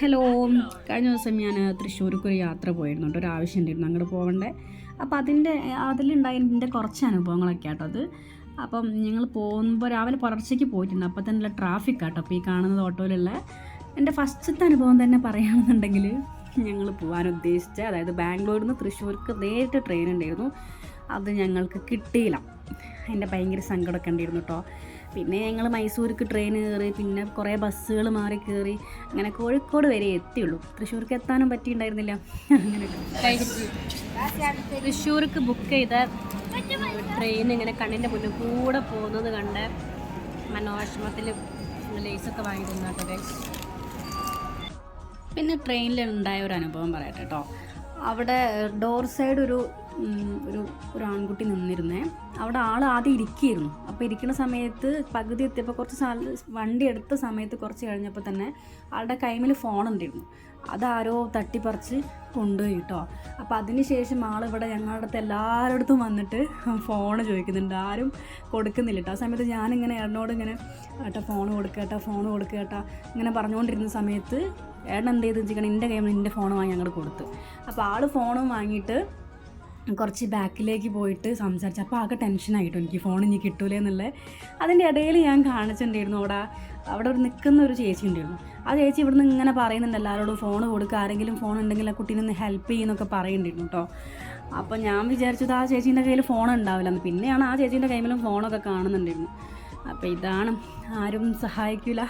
Hello കഴിഞ്ഞ ദിവസം ഞാൻ തൃശ്ശൂർക്ക് ഒരു യാത്ര പോയിരുന്നു ഒരു ആവശ്യം ഉണ്ടായിരുന്നു. അങ്ങോട്ട് പോകണ്ടേ അപ്പോൾ അതിന്റെ അതിലുണ്ടായ എന്റെ കുറച്ച് അനുഭവങ്ങളൊക്കെ ആട്ടോ അത്. അപ്പം ഞങ്ങൾ പോകുമ്പോൾ രാവിലെ പുലർച്ചയ്ക്ക് പോയിട്ടുണ്ട്. അപ്പോൾ തന്നെ ട്രാഫിക് ആട്ടോ അപ്പോൾ ഈ കാണുന്നത് ഓട്ടോയിലുള്ള എന്റെ ഫസ്റ്റത്തെ അനുഭവം തന്നെ പറയുകയാണെന്നുണ്ടെങ്കിൽ ഞങ്ങൾ പോകാൻ ഉദ്ദേശിച്ച അതായത് ബാംഗ്ലൂരിൽ നിന്ന് തൃശ്ശൂർക്ക് നേരിട്ട് ട്രെയിൻ ഉണ്ടായിരുന്നു. അത് ഞങ്ങൾക്ക് കിട്ടിയില്ല. എന്റെ ഭയങ്കര സങ്കടമൊക്കെ ഉണ്ടായിരുന്നു കേട്ടോ പിന്നെ ഞങ്ങൾ മൈസൂർക്ക് ട്രെയിൻ കയറി പിന്നെ കുറേ ബസ്സുകൾ മാറി കയറി അങ്ങനെ കോഴിക്കോട് വരെ എത്തിയുള്ളൂ. തൃശ്ശൂർക്ക് എത്താനും പറ്റിയിട്ടുണ്ടായിരുന്നില്ല. അങ്ങനെ തൃശ്ശൂർക്ക് ബുക്ക് ചെയ്ത ട്രെയിൻ ഇങ്ങനെ കണ്ണിന്റെ മുന്നിൽ കൂടെ പോകുന്നത് കണ്ട് മനോവിഷമത്തിൽ ലേസൊക്കെ വാങ്ങിയിരുന്നു പിന്നെ ട്രെയിനിൽ ഉണ്ടായ ഒരു അനുഭവം പറയട്ടെ കേട്ടോ. അവിടെ ഡോർ സൈഡ് ഒരു ഒരു ഒരു ആൺകുട്ടി നിന്നിരുന്നേ. അവിടെ ആൾ ആദ്യം ഇരിക്കുകയായിരുന്നു അപ്പോൾ ഇരിക്കുന്ന സമയത്ത് പകുതി എത്തിയപ്പോൾ കുറച്ച് സാല വണ്ടി എടുത്ത സമയത്ത് കുറച്ച് കഴിഞ്ഞപ്പോൾ തന്നെ ആളുടെ കൈമിൽ ഫോൺ ഉണ്ടായിരുന്നു. അതാരോ തട്ടിപ്പറിച്ച് കൊണ്ടുപോയി കേട്ടോ അപ്പോൾ അതിന് ശേഷം ആൾ ഇവിടെ ഞങ്ങളുടെ അടുത്ത് എല്ലാവരുടെ വന്നിട്ട് ഫോൺ ചോദിക്കുന്നുണ്ട്. ആരും കൊടുക്കുന്നില്ല കേട്ടോ ആ സമയത്ത് ഞാനിങ്ങനെ ഏട്ടനോട് ഇങ്ങനെ ഏട്ടാ ഫോൺ കൊടുക്കുക ഏട്ടാ ഫോൺ കൊടുക്കുക ഏട്ടാ. ഇങ്ങനെ പറഞ്ഞുകൊണ്ടിരുന്ന സമയത്ത് ഏട്ടൻ എന്ത് ചെയ്ത് വെച്ചിരിക്കണം എന്റെ കൈമിൽ എന്റെ ഫോൺ വാങ്ങി ഞങ്ങൾ കൊടുത്തു. അപ്പോൾ ആൾ ഫോണും വാങ്ങിയിട്ട് കുറച്ച് ബാക്കിലേക്ക് പോയിട്ട് സംസാരിച്ചു അപ്പോൾ ആകെ ടെൻഷനായിട്ടു എനിക്ക് ഫോൺ ഇനി കിട്ടൂലേ എന്നുള്ളത്. അതിന്റെ ഇടയിൽ ഞാൻ കാണിച്ചിട്ടുണ്ടായിരുന്നു അവിടെ അവിടെ ഒരു നിൽക്കുന്ന ഒരു ചേച്ചി ഉണ്ടായിരുന്നു. ആ ചേച്ചി ഇവിടുന്ന് ഇങ്ങനെ പറയുന്നുണ്ട് എല്ലാവരോടും ഫോൺ കൊടുക്കുക ആരെങ്കിലും ഫോൺ ഉണ്ടെങ്കിൽ ആ കുട്ടീനെ ഒന്ന് ഹെൽപ്പ് ചെയ്യുന്നൊക്കെ പറയുന്നുണ്ടായിരുന്നു കേട്ടോ. അപ്പോൾ ഞാൻ വിചാരിച്ചത് ആ ചേച്ചീന്റെ കയ്യിൽ ഫോൺ ഉണ്ടാവില്ല എന്ന്. പിന്നെയാണ് ആ ചേച്ചീന്റെ കയ്യിലും ഫോണൊക്കെ കാണുന്നുണ്ടായിരുന്നു. അപ്പോൾ ഇതാണ്. ആരും സഹായിക്കില്ല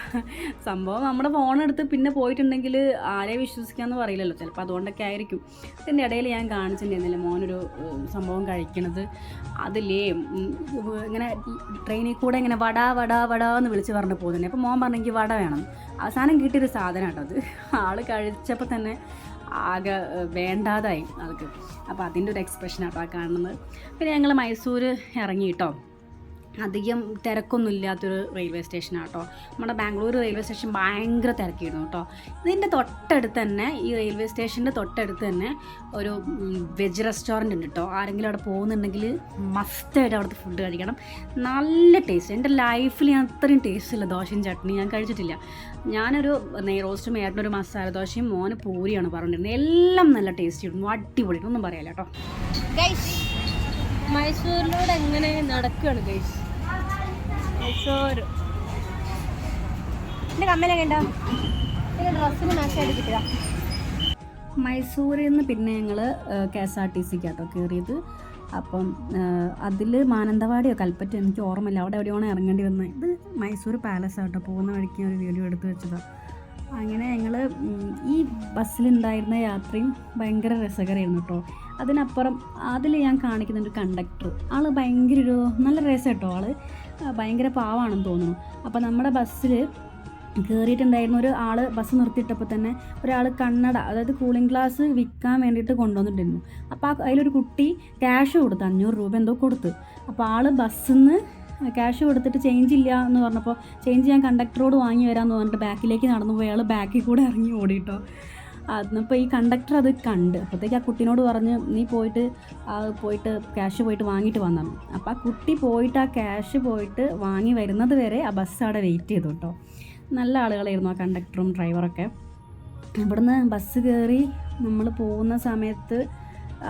സംഭവം നമ്മുടെ ഫോണെടുത്ത് പിന്നെ പോയിട്ടുണ്ടെങ്കിൽ ആരെ വിശ്വസിക്കാമെന്ന് പറയില്ലല്ലോ. ചിലപ്പോൾ അതുകൊണ്ടൊക്കെ ആയിരിക്കും. ഇതിന്റെ ഇടയിൽ ഞാൻ കാണിച്ചിട്ടുണ്ടായിരുന്നില്ല മോനൊരു സംഭവം കഴിക്കണത്. അതിലേ ഇങ്ങനെ ട്രെയിനിൽ കൂടെ ഇങ്ങനെ വട വട വട എന്ന് വിളിച്ച് പറഞ്ഞു പോകുന്നുണ്ട്. അപ്പോൾ മോൻ പറഞ്ഞെങ്കിൽ വട വേണം. അവസാനം കിട്ടിയൊരു സാധനം കേട്ടോ അത്. ആൾ കഴിച്ചപ്പോൾ തന്നെ ആകെ വേണ്ടാതായി ആൾക്ക്. അപ്പോൾ അതിന്റെ ഒരു എക്സ്പ്രഷൻ ആട്ടോ ആ കാണുന്നത്. പിന്നെ ഞങ്ങൾ മൈസൂർ ഇറങ്ങി കേട്ടോ. അധികം തിരക്കൊന്നും ഇല്ലാത്തൊരു റെയിൽവേ സ്റ്റേഷനാണ് കേട്ടോ നമ്മുടെ ബാംഗ്ലൂർ റെയിൽവേ സ്റ്റേഷൻ ഭയങ്കര തിരക്കിയിരുന്നു കേട്ടോ ഇതിന്റെ തൊട്ടടുത്ത് തന്നെ ഈ റെയിൽവേ സ്റ്റേഷന്റെ തൊട്ടടുത്ത് തന്നെ ഒരു വെജ് റെസ്റ്റോറന്റ് ഉണ്ട് കേട്ടോ ആരെങ്കിലും അവിടെ പോകുന്നുണ്ടെങ്കിൽ മസ്റ്റായിട്ട് അവിടുത്തെ ഫുഡ് കഴിക്കണം. നല്ല ടേസ്റ്റ് എന്റെ ലൈഫിൽ ഞാൻ അത്രയും ടേസ്റ്റുള്ള ദോശയും ചട്നി ഞാൻ കഴിച്ചിട്ടില്ല. ഞാനൊരു നെയ് റോസ്റ്റും ഏട്ടനൊരു മസാല ദോശയും മോന് പൂരിയാണ് പറഞ്ഞിരുന്നത്. എല്ലാം നല്ല ടേസ്റ്റ് ആയിരുന്നു അടിപൊളി. ഒന്നും പറയാല്ല കേട്ടോ മൈസൂരിലൂടെ എങ്ങനെ നടക്കുകയാണ് ഗൈസ് മൈസൂർ. എന്റെ കമ്മലൊക്കെ ഉണ്ടോ എന്റെ ഡ്രസ്സിന് മാച്ചായിട്ട് കിട്ടുക മൈസൂരിൽ നിന്ന് പിന്നെ ഞങ്ങൾ കെ എസ് ആർ ടി സിക്ക് കേട്ടോ കയറിയത് അപ്പം അതിൽ മാനന്തവാടിയോ കൽപ്പറ്റ എനിക്ക് ഓർമ്മയില്ല. അവിടെ എവിടെയാണ് ഇറങ്ങേണ്ടി വന്നത്. ഇത് മൈസൂർ പാലസ് ആട്ടോ. പോകുന്ന വഴിക്ക് ഒരു വീഡിയോ എടുത്തു വെച്ചതാണ് അങ്ങനെ ഞങ്ങൾ ഈ ബസ്സിലുണ്ടായിരുന്ന യാത്രയും ഭയങ്കര രസകരമായിരുന്നു കേട്ടോ അതിനപ്പുറം അതിൽ ഞാൻ കാണിക്കുന്ന ഒരു കണ്ടക്ടർ ആൾ ഭയങ്കര ഒരു നല്ല രസം കേട്ടോ ആൾ ഭയങ്കര പാവാണെന്ന് തോന്നുന്നു. അപ്പോൾ നമ്മുടെ ബസ്സിൽ കയറിയിട്ടുണ്ടായിരുന്ന ഒരു ആൾ ബസ് നിർത്തിയിട്ടപ്പോൾ തന്നെ ഒരാൾ കണ്ണട അതായത് കൂളിംഗ് ഗ്ലാസ് വിൽക്കാൻ വേണ്ടിയിട്ട് കൊണ്ടുവന്നിട്ടുണ്ടായിരുന്നു അപ്പോൾ അതിലൊരു കുട്ടി ക്യാഷ് കൊടുത്തു അഞ്ഞൂറ് രൂപ എന്തോ കൊടുത്ത്. അപ്പോൾ ആൾ ബസ്സിൽ നിന്ന് ക്യാഷ് കൊടുത്തിട്ട് ചേഞ്ച് ഇല്ല എന്ന് പറഞ്ഞപ്പോൾ ചേഞ്ച് ഞാൻ കണ്ടക്ടറോട് വാങ്ങി വരാമെന്ന് പറഞ്ഞിട്ട് ബാക്കിലേക്ക് നടന്നു പോയി അയാൾ ബാക്കിൽ കൂടെ ഇറങ്ങി ഓടിട്ടോ. അതിനിപ്പോൾ ഈ കണ്ടക്ടർ അത് കണ്ട്. അപ്പോഴത്തേക്ക് ആ കുട്ടീനോട് പറഞ്ഞ് നീ പോയിട്ട് പോയിട്ട് ക്യാഷ് പോയിട്ട് വാങ്ങിയിട്ട് വന്നു അപ്പോൾ ആ കുട്ടി പോയിട്ട് ആ ക്യാഷ് പോയിട്ട് വാങ്ങി വരുന്നത് വരെ ആ ബസ് അവിടെ വെയിറ്റ് ചെയ്തു കേട്ടോ നല്ല ആളുകളായിരുന്നു ആ കണ്ടക്ടറും ഡ്രൈവറൊക്കെ ഇവിടുന്ന് ബസ് കയറി നമ്മൾ പോകുന്ന സമയത്ത്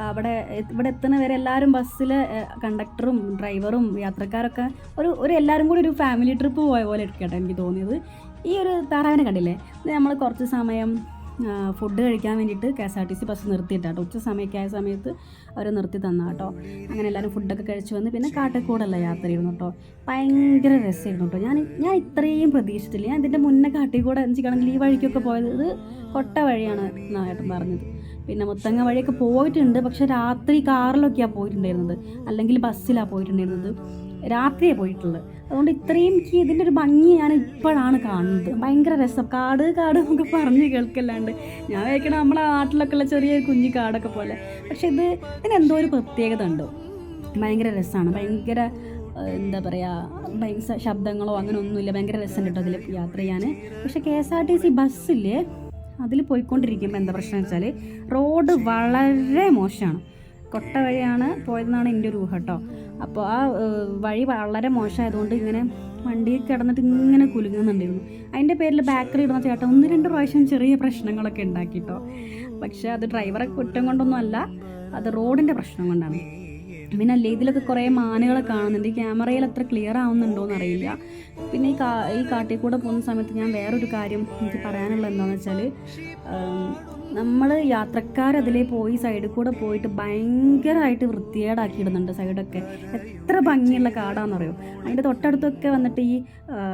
അവിടെ ഇവിടെ എത്തുന്ന വരെ എല്ലാവരും ബസ്സിൽ കണ്ടക്ടറും ഡ്രൈവറും യാത്രക്കാരൊക്കെ ഒരു ഒരു എല്ലാവരും കൂടി ഒരു ഫാമിലി ട്രിപ്പ് പോയ പോലെ എടുക്കട്ടെ എനിക്ക് തോന്നിയത്. ഈ ഒരു താറാവിനെ കണ്ടില്ലേ? നമ്മൾ കുറച്ച് സമയം ഫുഡ് കഴിക്കാൻ വേണ്ടിയിട്ട് K S R T C bus നിർത്തിയിട്ടാട്ടോ. ഉച്ച സമയക്കായ സമയത്ത് അവർ നിർത്തി തന്ന കേട്ടോ അങ്ങനെ എല്ലാവരും ഫുഡൊക്കെ കഴിച്ചു വന്ന് പിന്നെ കാട്ടിക്കൂടല്ല ചെയ്യുന്നു കേട്ടോ. ഭയങ്കര രസമായിരുന്നു കേട്ടോ. ഞാൻ ഞാൻ ഇത്രയും പ്രതീക്ഷിച്ചില്ല ഞാൻ ഇതിന്റെ മുന്നേ കാട്ടിക്കൂടെ വെച്ചിട്ടാണെങ്കിൽ ഈ വഴിക്കൊക്കെ പോയത് ഇത് കൊട്ട വഴിയാണ് എന്നാണ് ഏട്ടൻ പറഞ്ഞത്. പിന്നെ മുത്തങ്ങ വഴിയൊക്കെ പോയിട്ടുണ്ട്. പക്ഷെ രാത്രി കാറിലൊക്കെയാണ് പോയിട്ടുണ്ടായിരുന്നത്. അല്ലെങ്കിൽ ബസ്സിലാണ് പോയിട്ടുണ്ടായിരുന്നത്. രാത്രിയാണ് പോയിട്ടുള്ളത് അതുകൊണ്ട് ഇത്രയും എനിക്ക് ഇതിന്റെ ഒരു ഭംഗി ഞാൻ ഇപ്പോഴാണ് കാണുന്നത്. ഭയങ്കര രസം. കാട് കാട് നമുക്ക് പറഞ്ഞ് കേൾക്കല്ലാണ്ട്. ഞാൻ വിചാരിക്കണം നമ്മളെ നാട്ടിലൊക്കെ ഉള്ള ചെറിയ കുഞ്ഞു കാടൊക്കെ പോലെ. പക്ഷെ ഇത് ഇതിന് എന്തോ ഒരു പ്രത്യേകത ഉണ്ട്? ഭയങ്കര രസമാണ്. ഭയങ്കര എന്താ പറയുക ഭയങ്കര ശബ്ദങ്ങളോ അങ്ങനെ ഒന്നുമില്ല. ഭയങ്കര രസം കേട്ടോ അതിൽ യാത്ര ചെയ്യാൻ പക്ഷേ K S R T C ബസ്സില്ലേ അതിൽ പോയിക്കൊണ്ടിരിക്കുമ്പോൾ എന്താ പ്രശ്നം വെച്ചാൽ റോഡ് വളരെ മോശമാണ്. കൊട്ട വഴിയാണ് പോയതെന്നാണ് എന്റെ ഒരു ഊഹ കേട്ടോ. അപ്പോൾ ആ വഴി വളരെ മോശമായതുകൊണ്ട് ഇങ്ങനെ വണ്ടി കിടന്നിട്ട് ഇങ്ങനെ കുലുങ്ങുന്നുണ്ടായിരുന്നു. അതിന്റെ പേരിൽ ബാക്കറി ഇടുന്ന ചേട്ടൻ ഒന്ന് രണ്ട് പ്രാവശ്യം ചെറിയ പ്രശ്നങ്ങളൊക്കെ ഉണ്ടാക്കിട്ടോ പക്ഷേ അത് ഡ്രൈവറെ കുറ്റം കൊണ്ടൊന്നും അല്ല അത് റോഡിന്റെ പ്രശ്നം കൊണ്ടാണ്. പിന്നെ അല്ലേ ഇതിലൊക്കെ കുറേ മാനുകളെ കാണുന്നുണ്ട്. ഈ ക്യാമറയിൽ അത്ര ക്ലിയർ ആവുന്നുണ്ടോ എന്നറിയില്ല പിന്നെ ഈ കാ ഈ കാട്ടിൽ കൂടെ പോകുന്ന സമയത്ത് ഞാൻ വേറൊരു കാര്യം എനിക്ക് പറയാനുള്ളത് എന്താണെന്ന് വെച്ചാൽ നമ്മൾ യാത്രക്കാർ അതിലേ പോയി സൈഡിൽ കൂടെ പോയിട്ട് ഭയങ്കരമായിട്ട് വൃത്തികേടാക്കിയിടുന്നുണ്ട് സൈഡൊക്കെ എത്ര ഭംഗിയുള്ള കാടാണെന്നറിയോ അതിന്റെ തൊട്ടടുത്തൊക്കെ വന്നിട്ട് ഈ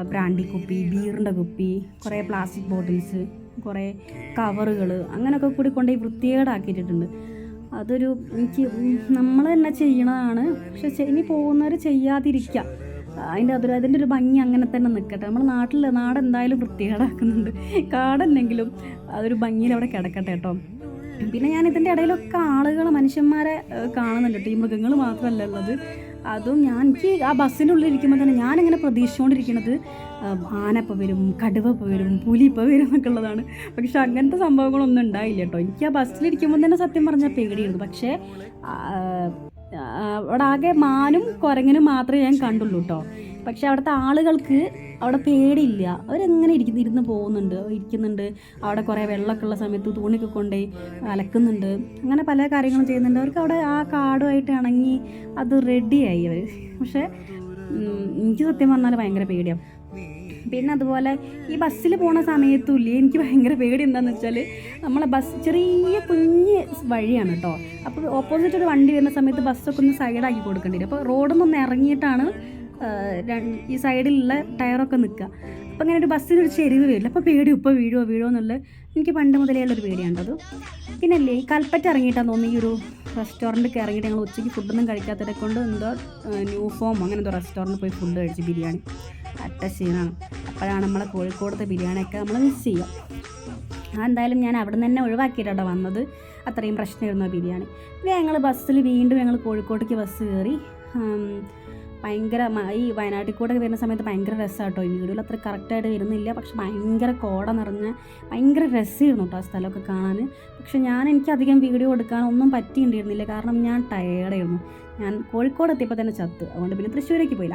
ബ്രാൻഡി കുപ്പി ബീറിന്റെ കുപ്പി കുറേ പ്ലാസ്റ്റിക് ബോട്ടിൽസ് കുറേ കവറുകൾ അങ്ങനെയൊക്കെ കൂടി കൊണ്ടുപോയി വൃത്തികേടാക്കിയിട്ടുണ്ട് അതൊരു എനിക്ക് നമ്മൾ തന്നെ ചെയ്യണതാണ്. പക്ഷെ ഇനി പോകുന്നവർ ചെയ്യാതിരിക്കുക അതിന്റെ അതൊരു അതിന്റെ ഒരു ഭംഗി അങ്ങനെ തന്നെ നിൽക്കട്ടെ. നമ്മുടെ നാട്ടിൽ നാട് എന്തായാലും വൃത്തികേടാക്കുന്നുണ്ട്. കാടല്ലെങ്കിലും അതൊരു ഭംഗിയിൽ അവിടെ കിടക്കട്ടെ കേട്ടോ. പിന്നെ ഞാൻ ഇതിന്റെ ഇടയിലൊക്കെ ആളുകൾ മനുഷ്യന്മാരെ കാണുന്നുണ്ട് കേട്ടോ. ഈ മൃഗങ്ങൾ മാത്രമല്ല ഉള്ളത്. അതും ഞാൻ എനിക്ക് ആ ബസ്സിന്റെ ഉള്ളിൽ ഇരിക്കുമ്പോൾ തന്നെ ഞാനിങ്ങനെ പ്രതീക്ഷിച്ചുകൊണ്ടിരിക്കുന്നത് ആന ഇപ്പോൾ വരും കടുവ ഇപ്പോൾ വരും പുലി ഇപ്പോൾ വരും എന്നൊക്കെ ഉള്ളതാണ്. പക്ഷെ അങ്ങനത്തെ സംഭവങ്ങളൊന്നും ഉണ്ടായില്ല കേട്ടോ. എനിക്ക് ആ ബസ്സിലിരിക്കുമ്പോൾ തന്നെ സത്യം പറഞ്ഞാൽ പേടിയായിരുന്നു. പക്ഷേ അവിടെ ആകെ മാനും കുരങ്ങനും മാത്രമേ ഞാൻ കണ്ടുള്ളൂ കേട്ടോ പക്ഷെ അവിടുത്തെ ആളുകൾക്ക് അവിടെ പേടിയില്ല. അവരെങ്ങനെ ഇരിക്കുന്നു ഇരുന്ന് പോകുന്നുണ്ട് ഇരിക്കുന്നുണ്ട്. അവിടെ കുറേ വെള്ളമൊക്കെ ഉള്ള സമയത്ത് തുണിയൊക്കെ കൊണ്ടുപോയി അലക്കുന്നുണ്ട്. അങ്ങനെ പല കാര്യങ്ങളും ചെയ്യുന്നുണ്ട്. അവർക്ക് അവിടെ ആ കാടുമായിട്ട് ഇണങ്ങി അത് റെഡിയായി അവർ പക്ഷേ എനിക്ക് സത്യം പറഞ്ഞാൽ ഭയങ്കര പേടിയാണ് പിന്നെ അതുപോലെ ഈ ബസ്സിൽ പോണ സമയത്തും ഇല്ലേ എനിക്ക് ഭയങ്കര പേടി എന്താണെന്ന് വെച്ചാൽ നമ്മളെ ബസ് ചെറിയ കുഞ്ഞ് വഴിയാണ് കേട്ടോ അപ്പോൾ ഓപ്പോസിറ്റ് ഒരു വണ്ടി വരുന്ന സമയത്ത് ബസ്സൊക്കെ ഒന്ന് സൈഡാക്കി കൊടുക്കേണ്ടി വരും. അപ്പോൾ റോഡിൽ നിന്ന് ഇറങ്ങിയിട്ടാണ് ഈ സൈഡിലുള്ള ടയറൊക്കെ നിൽക്കുക അപ്പോൾ അങ്ങനെ ഒരു ബസ്സിന് ഒരു ചെരിവ് വരില്ല. അപ്പോൾ പേടി ഇപ്പോൾ വീഴുമോ വീഴുമോ എന്നുള്ള എനിക്ക് പണ്ട് മുതലേ ഉള്ളൊരു പേടിയാണ്ടത് പിന്നെ അല്ലേ ഈ കൽപ്പറ്റ ഇറങ്ങിയിട്ടാണ് തോന്നുന്നു ഈ ഒരു റെസ്റ്റോറന്റ് ഇറങ്ങിയിട്ട് ഞങ്ങൾ ഉച്ചയ്ക്ക് ഫുഡൊന്നും കഴിക്കാത്തതിനെ കൊണ്ട് എന്തോ ന്യൂ ഫോം അങ്ങനെ എന്തോ റെസ്റ്റോറന്റിൽ പോയി ഫുഡ് കഴിച്ച് ബിരിയാണി. അറ്റ സീനാണ്. അപ്പോഴാണ് നമ്മളെ കോഴിക്കോടത്തെ ബിരിയാണിയൊക്കെ നമ്മൾ മിസ് ചെയ്യുക. എന്തായാലും ഞാൻ അവിടെ നിന്ന് തന്നെ ഒഴിവാക്കിയിട്ടാണ് വന്നത്. അത്രയും പ്രശ്നമായിരുന്നു ബിരിയാണി. പിന്നെ ഞങ്ങൾ ബസ്സിൽ വീണ്ടും ഞങ്ങൾ കോഴിക്കോട്ടേക്ക് ബസ് കയറി ഭയങ്കര ഈ വയനാട്ടിൽ കൂടെ വരുന്ന സമയത്ത് ഭയങ്കര രസമാണ് കേട്ടോ ഈ വീഡിയോയിൽ അത്ര കറക്റ്റായിട്ട് വരുന്നില്ല. പക്ഷെ ഭയങ്കര കോട നിറഞ്ഞ ഭയങ്കര രസമായിരുന്നു കേട്ടോ ആ സ്ഥലമൊക്കെ കാണാൻ പക്ഷെ ഞാൻ എനിക്ക് അധികം വീഡിയോ എടുക്കാനൊന്നും പറ്റിയിട്ടുണ്ടായിരുന്നില്ല. കാരണം ഞാൻ ടയേർഡായിരുന്നു ഞാൻ കോഴിക്കോട് എത്തിയപ്പോൾ തന്നെ ചത്ത്. അതുകൊണ്ട് പിന്നെ തൃശ്ശൂരേക്ക് പോയില്ല.